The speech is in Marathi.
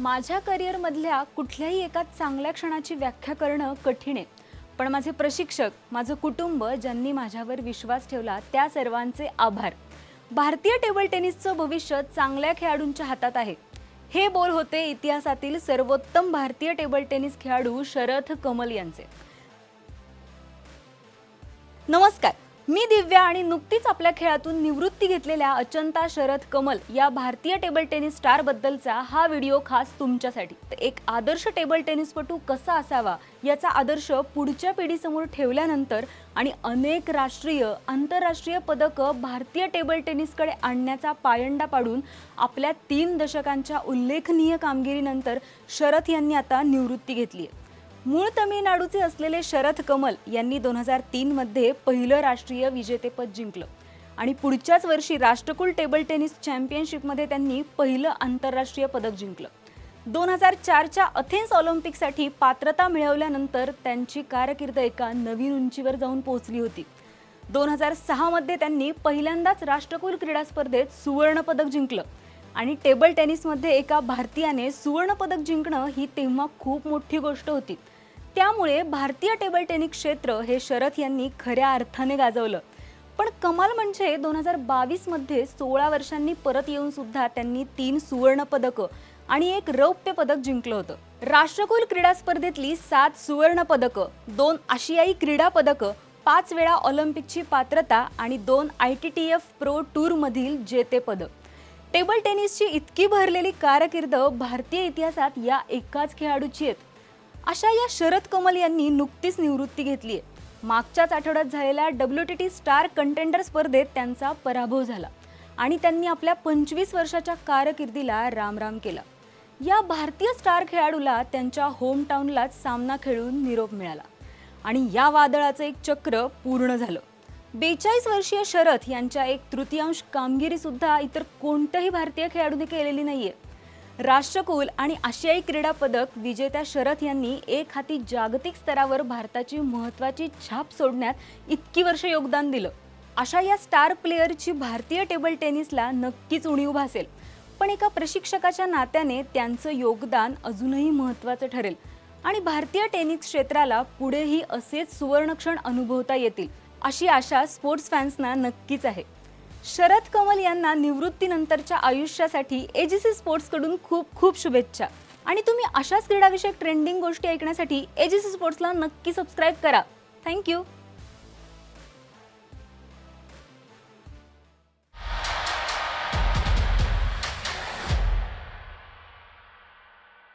माझ्या करिअरमधल्या कुठल्याही एका चांगल्या क्षणाची व्याख्या करणं कठीण आहे. पण माझे प्रशिक्षक माझं कुटुंब ज्यांनी माझ्यावर विश्वास ठेवला त्या सर्वांचे आभार. भारतीय टेबल टेनिसचं भविष्य चांगल्या खेळाडूंच्या हातात आहे. हे बोल होते इतिहासातील सर्वोत्तम भारतीय टेबल टेनिस खेळाडू शरथ कमल यांचे. नमस्कार. मी दिव्या आणि नुकतीच आपल्या खेळातून निवृत्ती घेतलेल्या अचंता शरद कमल या भारतीय टेबल टेनिस स्टारबद्दलचा हा व्हिडिओ खास तुमच्यासाठी. तर एक आदर्श टेबल टेनिसपटू कसा असावा याचा आदर्श पुढच्या पिढीसमोर ठेवल्यानंतर आणि अनेक राष्ट्रीय आंतरराष्ट्रीय पदकं भारतीय टेबल टेनिसकडे आणण्याचा पायंडा पाडून आपल्या तीन दशकांच्या उल्लेखनीय कामगिरीनंतर शरथ यांनी आता निवृत्ती घेतली आहे मूळ तमिळनाडूचे असलेले शरथ कमल यांनी दोन हजार तीनमध्ये पहिलं राष्ट्रीय विजेतेपद जिंकलं. आणि पुढच्याच वर्षी राष्ट्रकुल टेबल टेनिस चॅम्पियनशिपमध्ये त्यांनी पहिलं आंतरराष्ट्रीय पदक जिंकलं. दोन हजार चारच्या अथेन्स ऑलिम्पिकसाठी पात्रता मिळवल्यानंतर त्यांची कारकीर्द एका नवीन उंचीवर जाऊन पोहोचली होती. दोन हजार सहामध्ये त्यांनी पहिल्यांदाच राष्ट्रकुल क्रीडा स्पर्धेत सुवर्णपदक जिंकलं. आणि टेबल टेनिसमध्ये एका भारतीयाने सुवर्णपदक जिंकणं ही तेव्हा खूप मोठी गोष्ट होती. त्यामुळे भारतीय टेबल टेनिस क्षेत्र हे शरथ यांनी खऱ्या अर्थाने गाजवलं. पण कमाल म्हणजे दोन हजार बावीसमध्ये सोळा वर्षांनी परत येऊन सुद्धा त्यांनी तीन सुवर्ण पदकं आणि एक रौप्य पदक जिंकलं होतं. राष्ट्रकुल क्रीडा स्पर्धेतली सात सुवर्ण पदकं दोन आशियाई क्रीडा पदकं पाच वेळा ऑलिम्पिकची पात्रता आणि दोन I T T F pro टूरमधील जेतेपदक टेबल टेनिसची इतकी भरलेली कारकीर्द भारतीय इतिहासात या एकाच खेळाडूची आहेत. अशा या शरद कमल यांनी नुकतीच निवृत्ती घेतली आहे. मागच्याच आठवड्यात झालेल्या W T T star contender स्पर्धेत त्यांचा पराभव झाला आणि त्यांनी आपल्या पंचवीस वर्षाच्या कारकिर्दीला रामराम केला. या भारतीय स्टार खेळाडूला त्यांच्या होमटाऊनलाच सामना खेळून निरोप मिळाला आणि या वादळाचं एक चक्र पूर्ण झालं. बेचाळीस वर्षीय शरथ यांच्या एक तृतीयांश कामगिरीसुद्धा इतर कोणत्याही भारतीय खेळाडूने केलेली नाहीये. राष्ट्रकुल आणि आशियाई क्रीडा पदक विजेत्या शरथ यांनी एक हाती जागतिक स्तरावर भारताची महत्त्वाची छाप सोडण्यात इतकी वर्ष योगदान दिलं. अशा या स्टार प्लेअरची भारतीय टेबल टेनिसला नक्कीच उणीव भासेल. पण एका प्रशिक्षकाच्या नात्याने त्यांचं योगदान अजूनही महत्त्वाचं ठरेल आणि भारतीय टेनिस क्षेत्राला पुढेही असेच सुवर्णक्षण अनुभवता येतील अशी आशा स्पोर्ट्स फॅन्सना नक्कीच आहे. शरद कमल यांना निवृत्तीनंतरच्या आयुष्यासाठी एजीसी स्पोर्ट्सकडून खूप खूप शुभेच्छा. आणि तुम्ही अशाच क्रीडाविषयक ट्रेंडिंग गोष्टी ऐकण्यासाठी एजीसी स्पोर्ट्सला नक्की सबस्क्राईब करा. थँक्यू